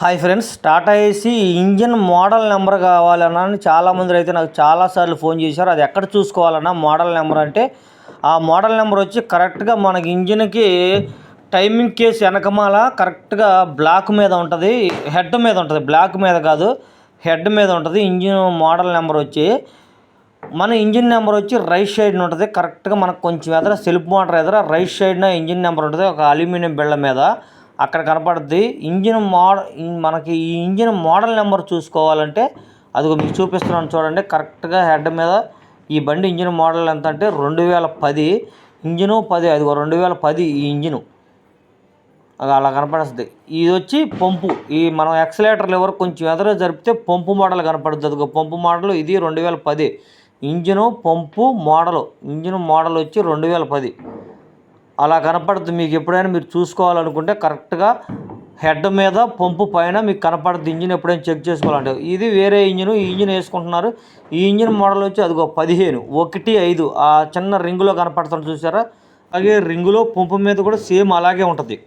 Hi friends Tata AC engine model number కావాలన్నా అని చాలామంది అయితే నాకు చాలాసార్లు ఫోన్ చేశారు. అది ఎక్కడ చూసుకోవాలన్నా మోడల్ నెంబర్ అంటే ఆ మోడల్ నెంబర్ వచ్చి కరెక్ట్గా మనకి ఇంజిన్కి టైమింగ్ కేస్ వెనకమాల కరెక్ట్గా బ్లాక్ మీద ఉంటుంది హెడ్ మీద ఉంటుంది. బ్లాక్ మీద కాదు హెడ్ మీద ఉంటుంది. ఇంజిన్ మోడల్ నెంబర్ వచ్చి మన ఇంజిన్ నెంబర్ వచ్చి రైట్ సైడ్ ఉంటుంది. కరెక్ట్గా మనకు కొంచెం ఎదుర సెల్ఫ్ మోటార్ ఎదుర రైట్ సైడ్న ఇంజిన్ నెంబర్ ఉంటుంది. ఒక అల్యూమినియం బిళ్ళ మీద. అక్కడ కనపడుద్ది. ఇంజిన్ మోడ మనకి ఈ ఇంజిన్ మోడల్ నెంబర్ చూసుకోవాలంటే అది మీకు చూపిస్తున్నాను చూడండి కరెక్ట్గా హెడ్ మీద ఈ బండి ఇంజిన్ మోడల్ ఎంత అంటే రెండు వేల పది ఇంజిను పది అదిగో రెండు వేల పది ఈ ఇంజిను. అది అలా కనపడుస్తుంది. ఇది వచ్చి పంపు. ఈ మనం ఎక్సలేటర్ లెవర్ కొంచెం ఎదురు జరిపితే పంపు మోడల్ కనపడుతుంది అదిగో పంపు మోడల్ ఇది రెండు వేల పది. Engine pump model. Engine model వచ్చి రెండు వేల పది. అలా కనపడుతుంది మీకు ఎప్పుడైనా మీరు చూసుకోవాలనుకుంటే కరెక్ట్గా హెడ్ మీద పంపు పైన మీకు కనపడుతుంది ఇంజిన్ ఎప్పుడైనా చెక్ చేసుకోవాలంటే. ఇది వేరే ఇంజిన్. ఈ ఇంజిన్ వేసుకుంటున్నారు. ఈ ఇంజిన్ మోడల్ వచ్చి అదిగో పదిహేను. ఒకటి ఐదు. ఆ చిన్న రింగులో కనపడుతుంది చూసారా? అలాగే రింగులో పంపు మీద కూడా సేమ్ అలాగే ఉంటుంది.